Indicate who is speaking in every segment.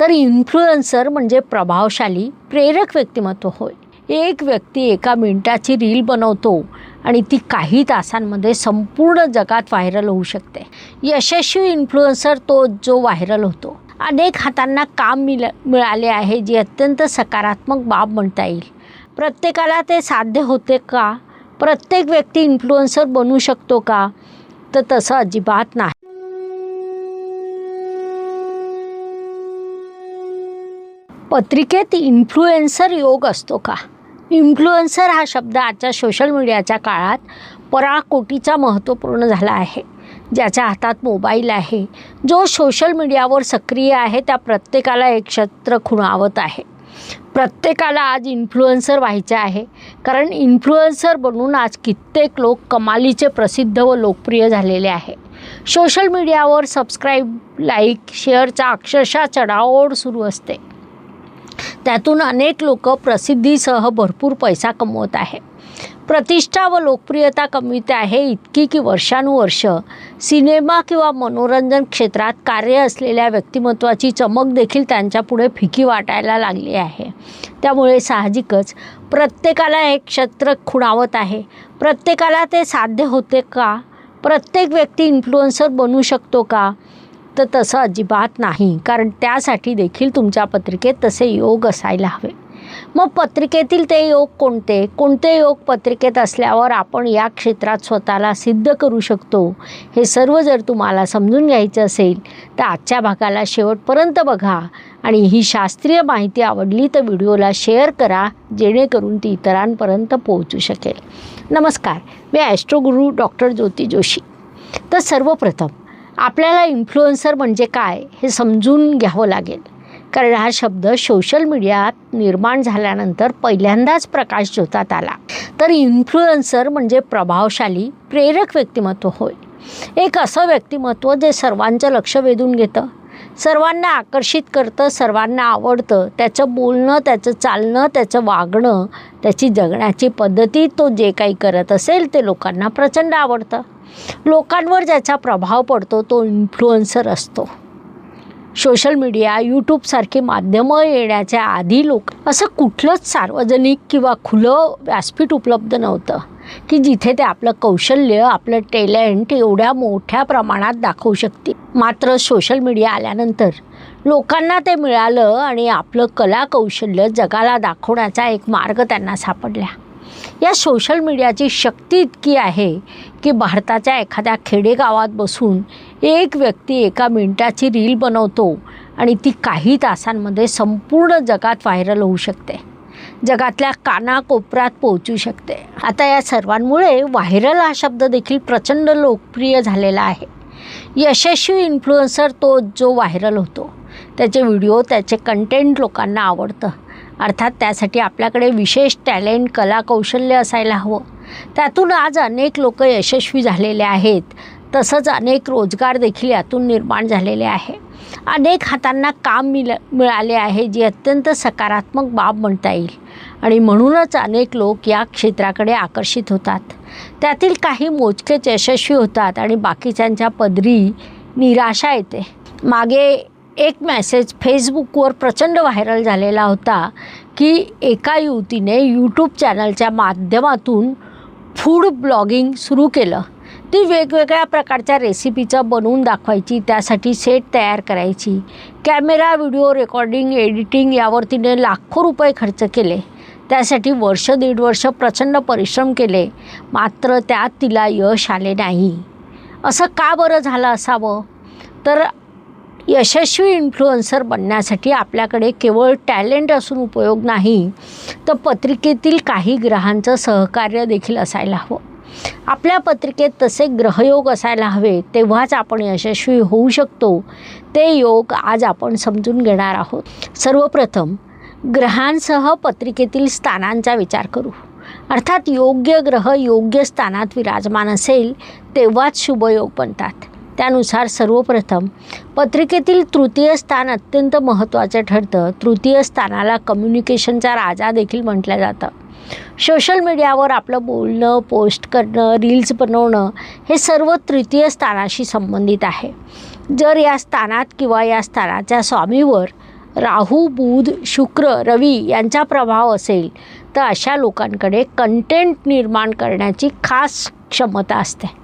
Speaker 1: तर इन्फ्लुएन्सर म्हणजे प्रभावशाली प्रेरक व्यक्तिमत्व होय. एक व्यक्ती एका मिनिटाची रील बनवतो आणि ती काही तासांमध्ये संपूर्ण जगात व्हायरल होऊ शकते. यशस्वी इन्फ्लुएन्सर तो जो व्हायरल होतो. अनेक हातांना काम मिळ मिळाले आहे जी अत्यंत सकारात्मक बाब म्हणता येईल. प्रत्येकाला ते साध्य होते का? प्रत्येक व्यक्ती इन्फ्लुएन्सर बनू शकतो का? तर तसं अजिबात नाही. पत्रिकेत इन्फ्लुएन्सर योग असतो का? इन्फ्लुएन्सर हा शब्द आजच्या सोशल मीडियाच्या काळात पराकोटीचा महत्त्वपूर्ण झाला आहे. ज्याच्या हातात मोबाईल आहे. जो सोशल मीडियावर सक्रिय आहे त्या प्रत्येकाला एक क्षेत्र खुणावत आहे. प्रत्येकाला आज इन्फ्लुएन्सर व्हायचे आहे. कारण इन्फ्लुएन्सर बनून आज कित्येक लोक कमालीचे प्रसिद्ध व लोकप्रिय झालेले आहे. सोशल मीडियावर सबस्क्राईब लाईक शेअरचा अक्षरशः चढाओढ सुरू असते. त्यातून अनेक लोक प्रसिद्धीसह भरपूर पैसा कमवत आहे. प्रतिष्ठा व लोकप्रियता कमविते आहे इतकी की वर्षानुवर्ष सिनेमा किंवा मनोरंजन क्षेत्रात कार्य असलेल्या व्यक्तिमत्वाची चमक देखील त्यांच्यापुढे फिकी वाटायला लागली आहे. त्यामुळे साहजिकच प्रत्येकाला एक क्षेत्र खुणावत आहे. प्रत्येकाला ते साध्य होते का? प्रत्येक व्यक्ती इन्फ्लुएन्सर बनू शकतो का? तर तसं अजिबात नाही. कारण त्यासाठी देखील तुमच्या पत्रिकेत तसे योग असायला हवे. मग पत्रिकेतील ते योग कोणते? कोणते योग पत्रिकेत असल्यावर आपण या क्षेत्रात स्वतःला सिद्ध करू शकतो? हे सर्व जर तुम्हाला समजून घ्यायचं असेल तर आजच्या भागाला शेवटपर्यंत बघा. आणि ही शास्त्रीय माहिती आवडली तर व्हिडिओला शेअर करा जेणेकरून ती इतरांपर्यंत पोहोचू शकेल. नमस्कार. मी ॲस्ट्रोगुरू डॉक्टर ज्योती जोशी. तर सर्वप्रथम आपल्याला इन्फ्लुएन्सर म्हणजे काय हे समजून घ्यावं लागेल. कारण हा शब्द सोशल मीडियात निर्माण झाल्यानंतर पहिल्यांदाच प्रकाश ज्योतात आला. तर इन्फ्लुएन्सर म्हणजे प्रभावशाली प्रेरक व्यक्तिमत्व होय. एक असं व्यक्तिमत्व जे सर्वांचं लक्ष वेधून घेतं. सर्वांना आकर्षित करतं सर्वांना आवडतं. त्याचं बोलणं त्याचं चालणं त्याचं वागणं त्याची जगण्याची पद्धती तो जे काही करत असेल ते लोकांना प्रचंड आवडतं. लोकांवर ज्याचा प्रभाव पडतो तो इन्फ्लुएन्सर असतो. सोशल मीडिया यूट्यूबसारखी माध्यमं येण्याच्या आधी लोक असं कुठलंच सार्वजनिक किंवा खुलं व्यासपीठ उपलब्ध नव्हतं. की जिथे ते आपलं कौशल्य आपलं टॅलेंट एवढ्या मोठ्या प्रमाणात दाखवू शकतील. मात्र सोशल मीडिया आल्यानंतर लोकांना ते मिळालं आणि आपलं कला कौशल्य जगाला दाखवण्याचा एक मार्ग त्यांना सापडला. या सोशल मीडियाची शक्ती इतकी आहे की भारताच्या एखाद्या खेडेगावात बसून एक व्यक्ती एका मिनिटाची रील बनवतो आणि ती काही तासांमध्ये संपूर्ण जगात व्हायरल होऊ शकते. जगातल्या कानाकोपऱ्यात पोहोचू शकते. आता या सर्वांमुळे व्हायरल हा शब्द देखील प्रचंड लोकप्रिय झालेला आहे. यशस्वी इन्फ्लुएन्सर तो जो व्हायरल होतो. त्याचे व्हिडिओ त्याचे कंटेंट लोकांना आवडतं. अर्थात त्यासाठी आपल्याकडे विशेष टॅलेंट कला कौशल्य असायला हवं. त्यातून आज अनेक लोक यशस्वी झालेले आहेत. तसंच अनेक रोजगार देखील यातून निर्माण झालेले आहे. अनेक हातांना काम मिळ मिळाले आहे जी अत्यंत सकारात्मक बाब म्हणता येईल. आणि म्हणूनच अनेक लोक या क्षेत्राकडे आकर्षित होतात. त्यातील काही मोजकेच यशस्वी होतात आणि बाकीच्यांच्या पदरी निराशा येते. मागे एक मॅसेज फेसबुकवर प्रचंड व्हायरल झालेला होता की एका युवतीने यूट्यूब चॅनलच्या माध्यमातून फूड ब्लॉगिंग सुरू केलं. ती वेगवेगळ्या प्रकारच्या रेसिपीचं बनवून दाखवायची त्यासाठी सेट तयार करायची. कॅमेरा व्हिडिओ रेकॉर्डिंग एडिटिंग यावर तिने लाखो रुपये खर्च केले. त्यासाठी वर्ष दीड वर्ष प्रचंड परिश्रम केले. मात्र त्यात तिला यश आले नाही. असं का बरं झालं असावं? तर यशस्वी इन्फ्लुएन्सर बनण्यासाठी आपल्याकडे केवळ टॅलेंट असून उपयोग नाही तर पत्रिकेतील काही ग्रहांचं सहकार्य देखील असायला हवं. आपल्या पत्रिकेत तसे ग्रहयोग असायला हवे तेव्हाच आपण यशस्वी होऊ शकतो. ते योग आज आपण समजून घेणार आहोत. सर्वप्रथम ग्रहांसह पत्रिकेतील स्थानांचा विचार करू. अर्थात योग्य ग्रह योग्य स्थानात विराजमान असेल तेव्हाच शुभयोग बनतात. त्यानुसार सर्वप्रथम पत्रिकेतील तृतीय स्थान अत्यंत महत्त्वाचं ठरतं. तृतीय स्थानाला कम्युनिकेशनचा राजा देखील म्हटलं जातं. सोशल मीडियावर आपलं बोलणं पोस्ट करणं रील्स बनवणं हे सर्व तृतीय स्थानाशी संबंधित आहे. जर या स्थानात किंवा या स्थानाच्या स्वामीवर राहू बुध शुक्र रवी यांचा प्रभाव असेल तर अशा लोकांकडे कंटेंट निर्माण करण्याची खास क्षमता असते.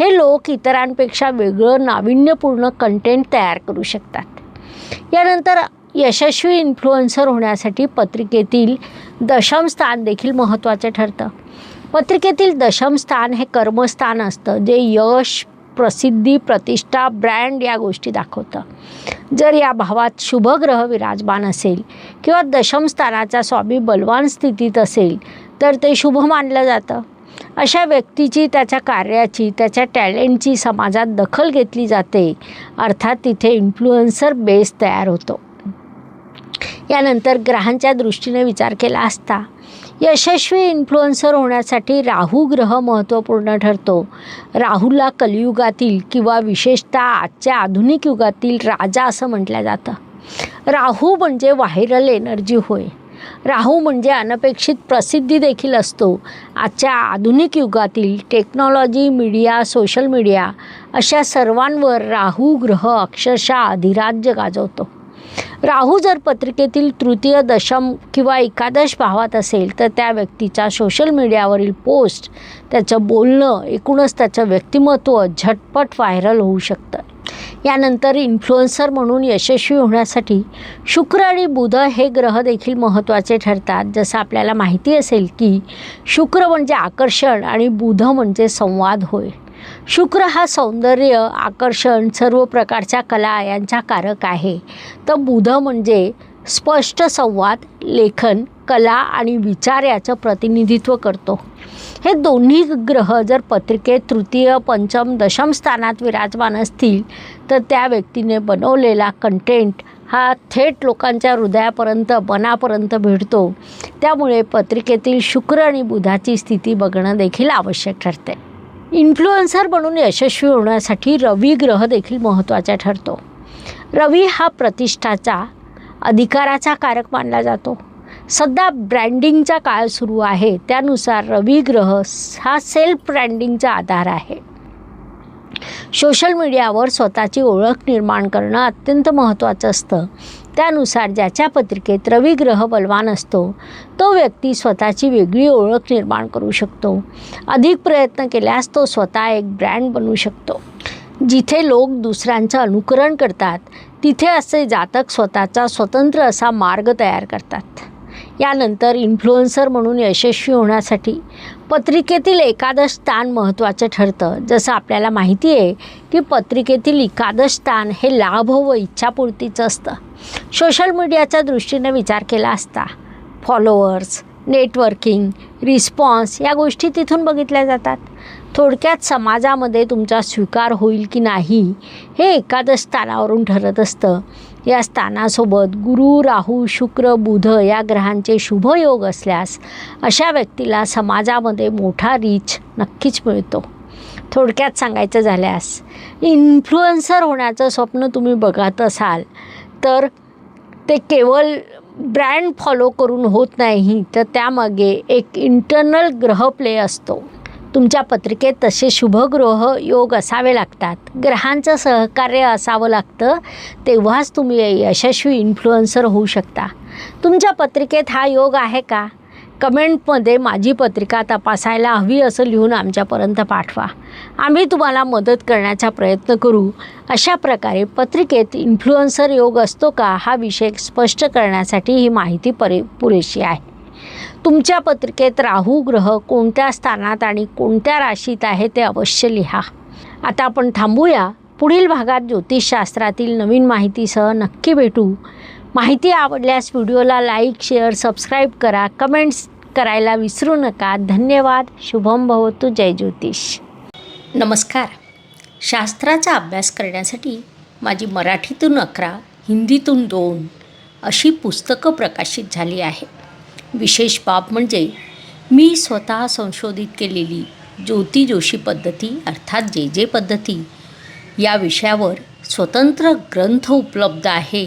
Speaker 1: हे लोक इतरांपेक्षा वेगळं नाविन्यपूर्ण कंटेंट तयार करू शकतात. यानंतर यशस्वी इन्फ्लुएन्सर होण्यासाठी पत्रिकेतील दशम स्थान देखील महत्त्वाचे ठरतं. पत्रिकेतील दशम स्थान हे कर्मस्थान असतं जे यश प्रसिद्धी प्रतिष्ठा ब्रँड या गोष्टी दाखवतं. जर या भावात शुभग्रह विराजमान असेल किंवा दशम स्थानाचा स्वामी बलवान स्थितीत असेल तर ते शुभ मानलं जातं. अशा व्यक्तीची त्याच्या कार्याची त्याच्या टॅलेंटची समाजात दखल घेतली जाते. अर्थात तिथे इन्फ्लुएन्सर बेस तयार होतो. यानंतर ग्रहांच्या दृष्टीने विचार केला असता यशस्वी इन्फ्लुएन्सर होण्यासाठी राहू ग्रह महत्त्वपूर्ण ठरतो. राहूला कलियुगातील किंवा विशेषतः आजच्या आधुनिक युगातील राजा असं म्हटलं जातं. राहू म्हणजे व्हायरल एनर्जी होय. राहू म्हणजे अनपेक्षित प्रसिद्धी देखील असतो. आजच्या आधुनिक युगातील टेक्नॉलॉजी मीडिया सोशल मीडिया अशा सर्वांवर राहू ग्रह अक्षरशः अधिराज्य गाजवतो. राहू जर पत्रिकेतील तृतीय दशम किंवा एकादश भावात असेल तर त्या व्यक्तीच्या सोशल मीडियावरील पोस्ट त्याचं बोलणं एकूणच त्याचं व्यक्तिमत्व झटपट व्हायरल होऊ शकतं. यानंतर इन्फ्लुएन्सर म्हणून यशस्वी होण्यासाठी शुक्र आणि बुध हे ग्रह देखील महत्त्वाचे ठरतात. जसं आपल्याला माहिती असेल की शुक्र म्हणजे आकर्षण आणि बुध म्हणजे संवाद होय. शुक्र हा सौंदर्य आकर्षण सर्व प्रकारच्या कला यांचा कारक आहे. तर बुध म्हणजे स्पष्ट संवाद लेखन कला आणि विचार याचं प्रतिनिधित्व करतो. हे दोन्ही ग्रह जर पत्रिकेत तृतीय पंचम दशम स्थानात विराजमान असतील तर त्या व्यक्तीने बनवलेला कंटेंट हा थेट लोकांच्या हृदयापर्यंत मनापर्यंत भिडतो त्यामुळे पत्रिकेतील शुक्र आणि बुधाची स्थिती बघणं देखील आवश्यक ठरते. इन्फ्लुएन्सर बनून यशस्वी होण्यासाठी रवी ग्रह देखील महत्त्वाचा ठरतो. रवी हा प्रतिष्ठाचा अधिकाराचा कारक मानला जातो. सध्या ब्रँडिंगचा काळ सुरू आहे. त्यानुसार रवी ग्रह हा सेल्फ ब्रँडिंगचा आधार आहे. सोशल मीडियावर स्वतःची ओळख निर्माण करणं अत्यंत महत्त्वाचं असतं. त्यानुसार ज्याच्या पत्रिकेत रवी ग्रह बलवान असतो तो व्यक्ती स्वतःची वेगळी ओळख निर्माण करू शकतो. अधिक प्रयत्न केल्यास तो स्वतः एक ब्रँड बनवू शकतो. जिथे लोक दुसऱ्यांचं अनुकरण करतात तिथे असे जातक स्वतःचा स्वतंत्र असा मार्ग तयार करतात. यानंतर इन्फ्लुएन्सर म्हणून यशस्वी होण्यासाठी पत्रिकेतील एकादश स्थान महत्त्वाचं ठरतं. जसं आपल्याला माहिती आहे की पत्रिकेतील एकादश स्थान हे लाभ व इच्छापूर्तीचं असतं. सोशल मीडियाच्या दृष्टीने विचार केला असता फॉलोअर्स नेटवर्किंग रिस्पॉन्स या गोष्टी तिथून बघितल्या जातात. थोडक्यात समाजामध्ये तुमचा स्वीकार होईल की नाही हे एकादश स्थानावरून ठरत असतं. या स्थानासोबत गुरु राहू शुक्र बुध या ग्रहांचे शुभयोग असल्यास अशा व्यक्तीला समाजामध्ये मोठा रीच नक्कीच मिळतो. थोडक्यात सांगायचं झाल्यास इन्फ्लुएन्सर होण्याचं स्वप्न तुम्ही बघत असाल तर ते केवळ ब्रँड फॉलो करून होत नाही तर त्यामागे एक इंटरनल ग्रह प्ले असतो. तुमच्या पत्रिकेत तसे शुभग्रह योग असावे लागतात. ग्रहांचं सहकार्य असावं लागतं तेव्हाच तुम्ही यशस्वी इन्फ्लुएन्सर होऊ शकता. तुमच्या पत्रिकेत हा योग आहे का? कमेंटमध्ये माझी पत्रिका तपासायला हवी असं लिहून आमच्यापर्यंत पाठवा. आम्ही तुम्हाला मदत करण्याचा प्रयत्न करू. अशा प्रकारे पत्रिकेत इन्फ्लुएन्सर योग असतो का हा विषय स्पष्ट करण्यासाठी ही माहिती परे पुरेशी आहे. तुमच्या पत्रिकेत राहू ग्रह कोणत्या स्थानात आणि कोणत्या राशीत आहे ते अवश्य लिहा. आता आपण थांबूया. पुढील भागात ज्योतिषशास्त्रातील नवीन माहितीसह नक्की भेटू. माहिती आवडल्यास व्हिडिओला लाईक शेअर सबस्क्राईब करा. कमेंट्स करायला विसरू नका. धन्यवाद. शुभम भवतु जय ज्योतिष. नमस्कार. शास्त्राचा अभ्यास करण्यासाठी माझी मराठीतून अकरा हिंदीतून दोन अशी पुस्तकं प्रकाशित झाली आहे विशेष बाब म्हणजे मी स्वतः संशोधित केलेली ज्योती जोशी पद्धती अर्थात जे जे पद्धती या विषयावर स्वतंत्र ग्रंथ उपलब्ध आहे